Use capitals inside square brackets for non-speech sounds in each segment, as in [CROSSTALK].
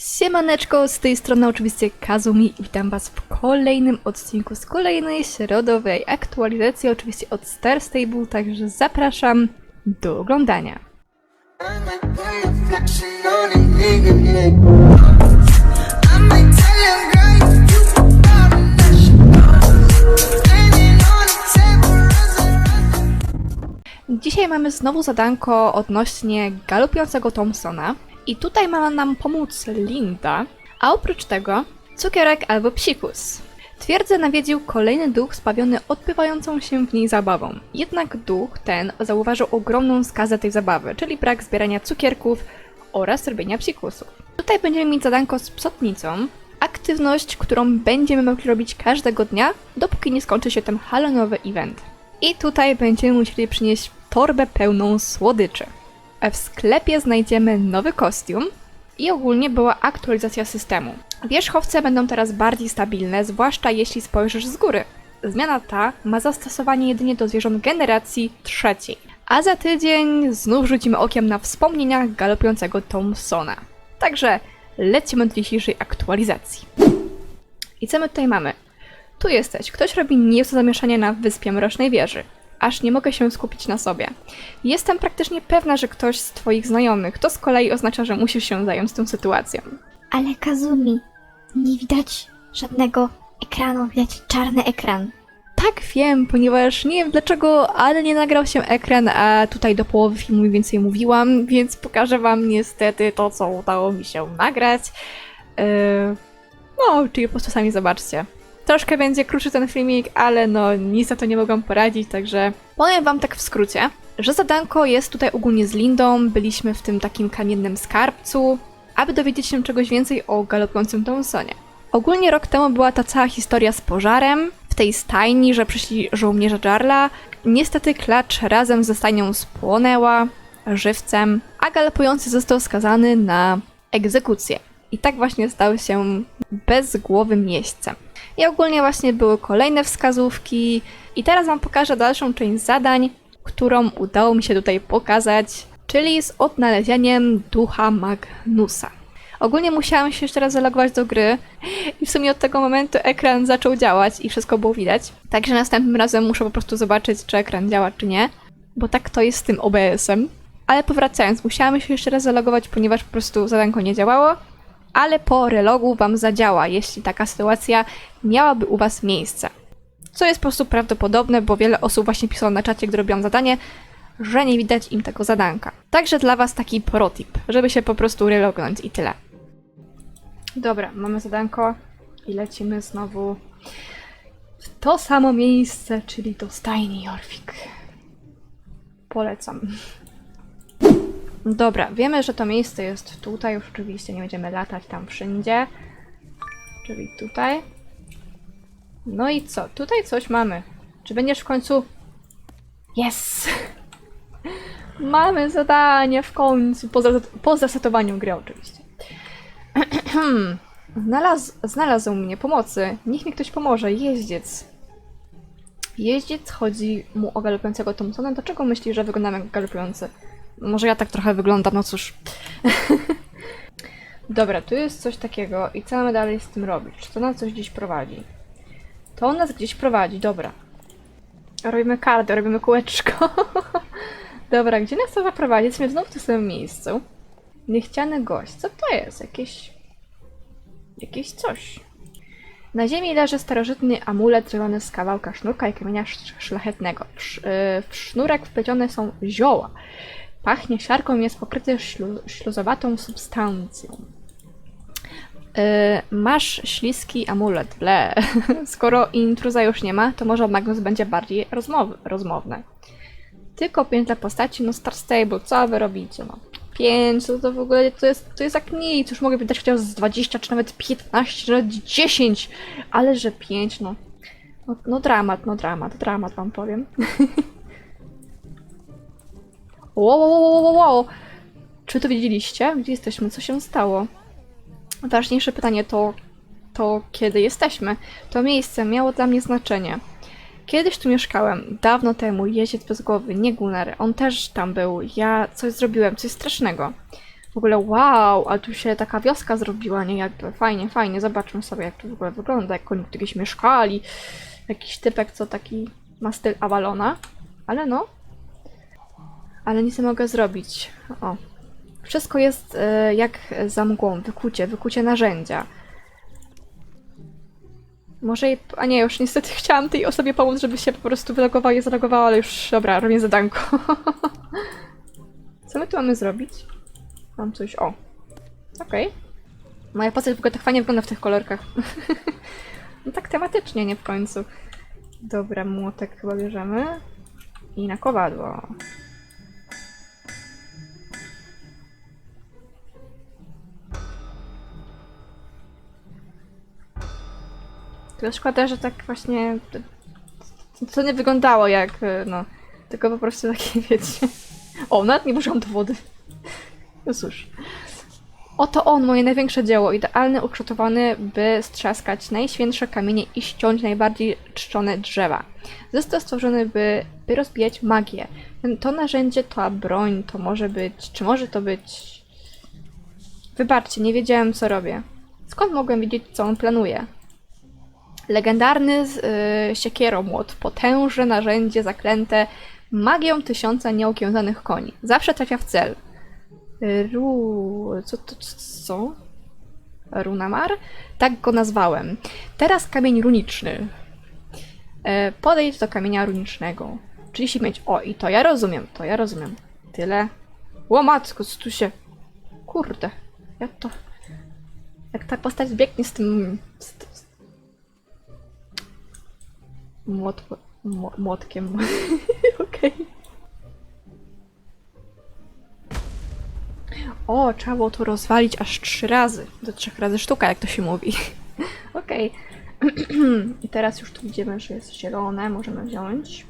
Siemaneczko, z tej strony oczywiście Kazumi i witam was w kolejnym odcinku z kolejnej środowej aktualizacji, oczywiście od Star Stable, także zapraszam do oglądania. Dzisiaj mamy znowu zadanko odnośnie galopującego Thompsona i tutaj ma nam pomóc Linda, a oprócz tego cukierek albo psikus. Twierdzę nawiedził kolejny duch spawiony odbywającą się w niej zabawą. Jednak duch ten zauważył ogromną skazę tej zabawy, czyli brak zbierania cukierków oraz robienia psikusów. Tutaj będziemy mieć zadanko z psotnicą, aktywność, którą będziemy mogli robić każdego dnia, dopóki nie skończy się ten halonowy event. I tutaj będziemy musieli przynieść torbę pełną słodyczy. W sklepie znajdziemy nowy kostium i ogólnie była aktualizacja systemu. Wierzchowce będą teraz bardziej stabilne, zwłaszcza jeśli spojrzysz z góry. Zmiana ta ma zastosowanie jedynie do zwierząt generacji trzeciej. A za tydzień znów rzucimy okiem na wspomnienia galopującego Thompsona. Także lecimy do dzisiejszej aktualizacji. I co my tutaj mamy? Tu jesteś. Ktoś robi nieco zamieszanie na wyspie Mrocznej Wieży. Aż nie mogę się skupić na sobie. Jestem praktycznie pewna, że ktoś z twoich znajomych. To z kolei oznacza, że musisz się zająć tą sytuacją. Ale Kazumi, nie widać żadnego ekranu, widać czarny ekran. Tak wiem, ponieważ nie wiem dlaczego, ale nie nagrał się ekran, a tutaj do połowy filmu mniej więcej mówiłam, więc pokażę wam niestety to, co udało mi się nagrać. Yy, no, czyli po prostu sami zobaczcie. Troszkę będzie krótszy ten filmik, ale no nic na to nie mogłam poradzić, także powiem wam tak w skrócie, że zadanko jest tutaj ogólnie z Lindą, byliśmy w tym takim kamiennym skarbcu, aby dowiedzieć się czegoś więcej o galopującym Thompsonie. Ogólnie rok temu była ta cała historia z pożarem w tej stajni, że przyszli żołnierze Jarla. Niestety klacz razem ze stajnią spłonęła żywcem, a galopujący został skazany na egzekucję. I tak właśnie stał się bezgłowym jeźdźcem. I ogólnie właśnie były kolejne wskazówki. I teraz Wam pokażę dalszą część zadań, którą udało mi się tutaj pokazać, czyli z odnalezieniem ducha Magnusa. Ogólnie musiałam się jeszcze raz zalogować do gry i w sumie od tego momentu ekran zaczął działać i wszystko było widać. Także następnym razem muszę po prostu zobaczyć, czy ekran działa, czy nie, bo tak to jest z tym OBS-em. Ale powracając, musiałam się jeszcze raz zalogować, ponieważ po prostu zadanko nie działało, ale po relogu Wam zadziała, jeśli taka sytuacja miałaby u Was miejsce. Co jest po prostu prawdopodobne, bo wiele osób właśnie pisało na czacie, gdy robiłam zadanie, że nie widać im tego zadanka. Także dla Was taki protip, żeby się po prostu relognąć i tyle. Dobra, mamy zadanko i lecimy znowu w to samo miejsce, czyli do stajni Jorvik. Polecam. Dobra, wiemy, że to miejsce jest tutaj, już oczywiście nie będziemy latać tam wszędzie. Czyli tutaj. No i co? Tutaj coś mamy. Czy będziesz w końcu... Yes! [LAUGHS] Mamy zadanie w końcu, po, zas- po zasetowaniu gry oczywiście. [CLEARS THROAT] Znalazł, znalazł mnie pomocy. Niech mi ktoś pomoże. Jeździec. Jeździec chodzi mu o galopującego Thompsona. Dlaczego myśli, że wyglądam jak galopujący? Może ja tak trochę wyglądam, no cóż. [LAUGHS] Dobra, tu jest coś takiego i co mamy dalej z tym robić? Czy to nas coś gdzieś prowadzi? To nas gdzieś prowadzi, dobra. Robimy kartę, robimy kółeczko. [LAUGHS] dobra, gdzie nas to zaprowadzi? Jesteśmy znowu w tym samym miejscu. Niechciany gość. Co to jest? Jakieś... Jakieś coś. Na ziemi leży starożytny amulet zrobiony z kawałka sznurka i kamienia sz- szlachetnego. W, sz- y, w sznurek wplecione są zioła. Pachnie siarką i jest pokryty ślu- śluzowatą substancją. Y, masz śliski amulet, ble. [LAUGHS] Skoro intruza już nie ma, to może Magnus będzie bardziej rozmowy, rozmowny. Tylko pięć dla postaci, no Star Stable, co wy robicie, no. Pięć, to, to w ogóle to jest, to jest jak nic, już mogę wydać chociaż z 20, czy nawet 15, czy nawet 10, ale że 5, no. No, no dramat, no dramat, dramat wam powiem. [LAUGHS] Wow, wow, wow, wow, wow. Czy to widzieliście? Gdzie jesteśmy? Co się stało? Ważniejsze pytanie to, to kiedy jesteśmy. To miejsce miało dla mnie znaczenie. Kiedyś tu mieszkałem, dawno temu, jeździec bez głowy, nie Gunnar. On też tam był. Ja coś zrobiłem, coś strasznego. W ogóle wow, a tu się taka wioska zrobiła, nie? Jakby fajnie, fajnie. Zobaczmy sobie, jak to w ogóle wygląda, jak oni tu gdzieś mieszkali. Jakiś typek, co taki ma styl Avalona. Ale no. Ale nic nie mogę zrobić. O. Wszystko jest e, jak za mgłą. Wykucie, wykucie narzędzia. Może jej... A nie, już niestety [LAUGHS] chciałam tej osobie pomóc, żeby się po prostu wylogowała i zalogowała, ale już dobra, robię zadanko. [LAUGHS] Co my tu mamy zrobić? Mam coś... O. Okej. Moja postać w ogóle tak fajnie wygląda w tych kolorkach. [LAUGHS] no tak tematycznie, nie w końcu. Dobra, młotek chyba bierzemy. I na kowadło. Tylko szkoda, że tak właśnie... To, nie wyglądało jak, e, no... Tylko po prostu takie, [LAUGHS] wiecie... O, nawet nie włożyłam do wody. No cóż. Oto on, moje największe dzieło, idealny, ukształtowany, by strzaskać najświętsze kamienie i ściąć najbardziej czczone drzewa. Został stworzony, by, by rozbijać magię. To narzędzie, to broń, to może być... Czy może to być... Wybaczcie, nie wiedziałem, co robię. Skąd mogłem wiedzieć, co on planuje? Legendarny z, y, potężne narzędzie zaklęte magią tysiąca nieokiełzanych koni. Zawsze trafia w cel. Ru... Co to... co? Runamar? Tak go nazwałem. Teraz kamień runiczny. E, podejdź do kamienia runicznego. 35. O, i to ja rozumiem, to ja rozumiem. Tyle. O matko, co tu się... Kurde. Jak to... Jak ta postać zbiegnie z tym... Z, z... Młot... mło- Młotkiem. [LAUGHS] Okej. O, trzeba było to rozwalić aż trzy razy. Do trzech razy sztuka, jak to się mówi. [LAUGHS] Okej. [CLEARS THROAT] I teraz już tu widzimy, że jest zielone, możemy wziąć.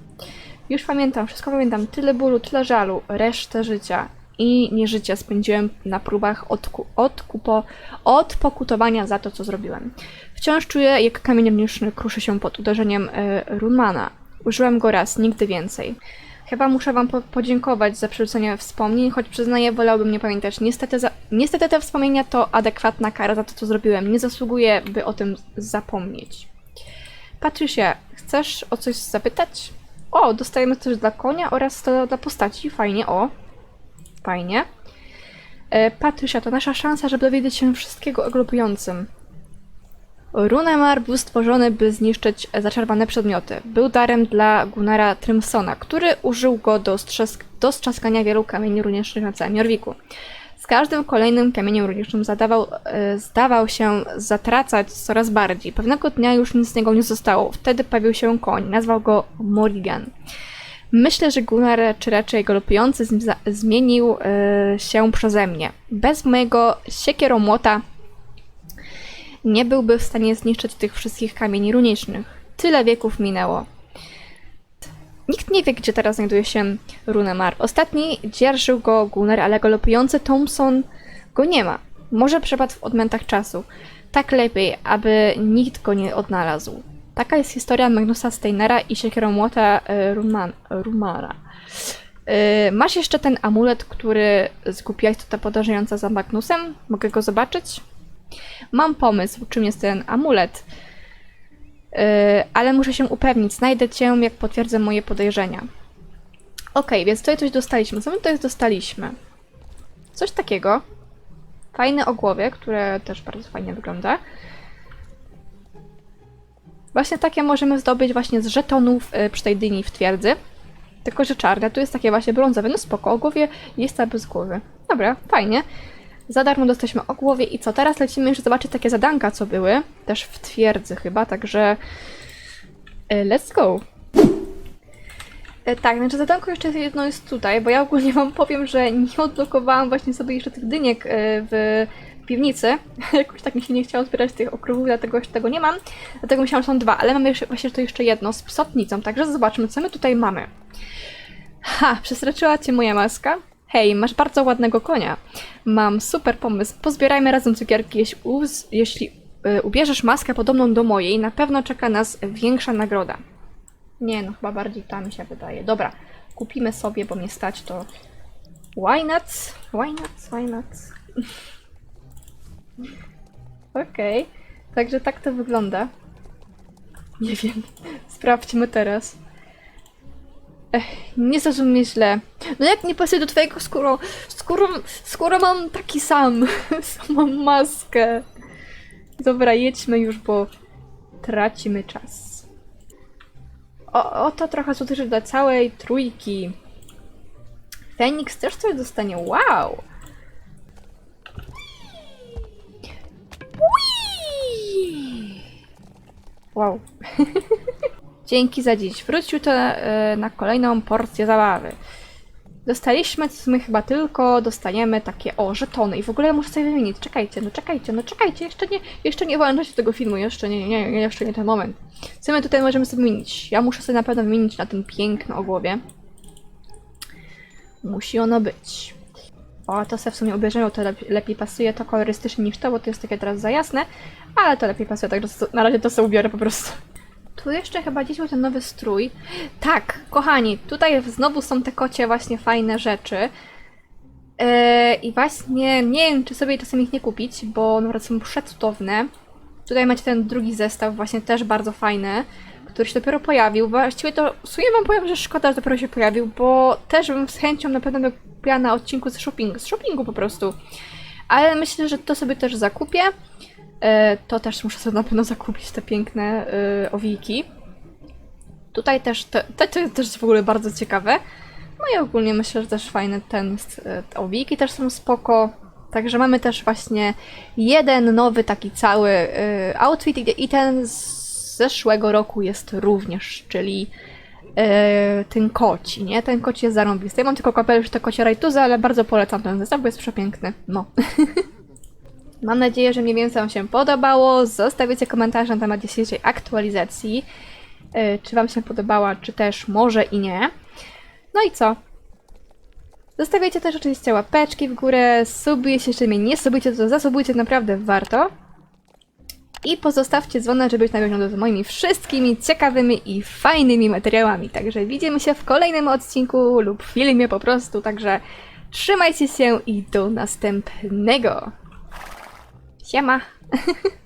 Już pamiętam, wszystko pamiętam. Tyle bólu, tyle żalu, resztę życia i nieżycia spędziłem na próbach odku- odkupo- odpokutowania za to, co zrobiłem. Wciąż czuję, jak kamień mniszny kruszy się pod uderzeniem e, Runmana. Użyłem go raz, nigdy więcej. Chyba muszę wam po- podziękować za przerzucenie wspomnień, choć przyznaję, wolałbym nie pamiętać. Niestety, za- niestety te wspomnienia to adekwatna kara za to, co zrobiłem. Nie zasługuję, by o tym zapomnieć. Patricia, chcesz o coś zapytać? O, dostajemy coś dla konia oraz to dla postaci. Fajnie, o. Fajnie. E, Patricia, to nasza szansa, żeby dowiedzieć się wszystkiego o globującym. Runemar był stworzony, by zniszczyć zaczarowane przedmioty. Był darem dla Gunnara Trimsona, który użył go do, strzesk- do strzaskania wielu kamieni runicznych na całym Jorwiku. Z każdym kolejnym kamieniem runicznym zadawał, e, zdawał się zatracać coraz bardziej. Pewnego dnia już nic z niego nie zostało. Wtedy pojawił się koń. Nazwał go Morrigan. Myślę, że Gunnar, czy raczej galopujący, z- za- zmienił e, się przeze mnie. Bez mojego siekieromłota nie byłby w stanie zniszczyć tych wszystkich kamieni runicznych. Tyle wieków minęło. Nikt nie wie, gdzie teraz znajduje się Runemar. Ostatni dzierżył go Gunnar, ale galopujący Thompson go nie ma. Może przepadł w odmętach czasu. Tak lepiej, aby nikt go nie odnalazł. Taka jest historia Magnusa Steinera i siekieromłota e, Ruman, Rumara. E, Masz jeszcze ten amulet, który zgubiłaś tutaj podążająca za Magnusem? Mogę go zobaczyć? Mam pomysł, czym jest ten amulet. Yy, ale muszę się upewnić. Znajdę cię, jak potwierdzę moje podejrzenia. Okej, więc tutaj coś dostaliśmy. Co my tutaj dostaliśmy? Coś takiego. Fajne ogłowie, które też bardzo fajnie wygląda. Właśnie takie możemy zdobyć właśnie z żetonów yy, przy tej dyni w twierdzy. Tylko, że czarne. Tu jest takie właśnie brązowe. No spoko, ogłowie jest bez głowy. Dobra, fajnie. Za darmo dostaliśmy o głowie i co? Teraz lecimy już zobaczyć takie zadanka, co były. Też w twierdzy chyba, także... e, Let's go! E, Tak, znaczy zadanko jeszcze jedno jest tutaj, bo ja ogólnie wam powiem, że nie odblokowałam właśnie sobie jeszcze tych dyniek e, w piwnicy. [LAUGHS] Jakoś tak mi się nie chciało zbierać tych okrągłów, dlatego jeszcze tego nie mam. Dlatego myślałam, że są dwa, ale mamy jeszcze, właśnie to jeszcze jedno z psotnicą, także zobaczmy, co my tutaj mamy. Ha, przestraszyła cię moja maska? Hej, masz bardzo ładnego konia. Mam super pomysł. Pozbierajmy razem cukierki. Jeśli, uz, jeśli y, ubierzesz maskę podobną do mojej, na pewno czeka nas większa nagroda. Nie, no chyba bardziej ta mi się wydaje. Dobra, kupimy sobie, bo mnie stać to. Why not? Why not? Why not? Okej, także tak to wygląda. Nie wiem, sprawdźmy teraz. Ech, nie zrozumie źle. No jak nie pasuje do twojego skóro... Skóro... Skóro mam taki sam. [LAUGHS] Samą maskę. Dobra, jedźmy już, bo tracimy czas. O, oto trochę dotyczy dla całej trójki. Feniks też coś dostanie. Wow! Wow. [LAUGHS] Dzięki za dziś. Wróć jutro e, na kolejną porcję zabawy. Dostaliśmy w sumie chyba tylko, dostaniemy takie, o, żetony i w ogóle muszę sobie wymienić. Czekajcie, no czekajcie, no czekajcie, jeszcze nie, jeszcze nie włączajcie tego filmu, jeszcze nie, nie, nie, jeszcze nie ten moment. Co my tutaj możemy sobie wymienić? Ja muszę sobie na pewno wymienić na tym piękno o głowie. Musi ono być. O, to sobie w sumie ubierzemy, to lepiej, pasuje to kolorystycznie niż to, bo to jest takie teraz za jasne, ale to lepiej pasuje, także na razie to sobie ubiorę po prostu. Tu jeszcze chyba gdzieś był ten nowy strój. Tak, kochani, tutaj znowu są te kocie właśnie fajne rzeczy. Yy, I właśnie nie wiem, czy sobie czasem ich nie kupić, bo naprawdę są przecudowne. Tutaj macie ten drugi zestaw, właśnie też bardzo fajny, który się dopiero pojawił. Właściwie to w sumie wam powiem, że szkoda, że dopiero się pojawił, bo też bym z chęcią na pewno kupiła na odcinku z shoppingu, z shoppingu po prostu. Ale myślę, że to sobie też zakupię. E, to też muszę sobie na pewno zakupić te piękne e, owiki. Tutaj też, te, te, to też jest w ogóle bardzo ciekawe. No i ogólnie myślę, że też fajny ten, e, te owiki też są spoko. Także mamy też właśnie jeden nowy taki cały outfit i ten z zeszłego roku jest również, czyli e, ten koci, nie? Ten koci jest zarąbisty. Ja mam tylko kapelusz te kocie rajtuzy, ale bardzo polecam ten zestaw, bo jest przepiękny. No. [LAUGHS] Mam nadzieję, że mniej więcej Wam się podobało. Zostawicie komentarze na temat dzisiejszej aktualizacji. Yy, Czy Wam się podobała, czy też może i nie. No i co? Zostawiajcie też oczywiście łapeczki w górę, suby, jeśli mnie nie subujcie, to zasubujcie, naprawdę warto. I pozostawcie dzwonek, żeby być na bieżąco z moimi wszystkimi ciekawymi i fajnymi materiałami. Także widzimy się w kolejnym odcinku lub filmie po prostu, także trzymajcie się i do następnego. Siema! [LAUGHS]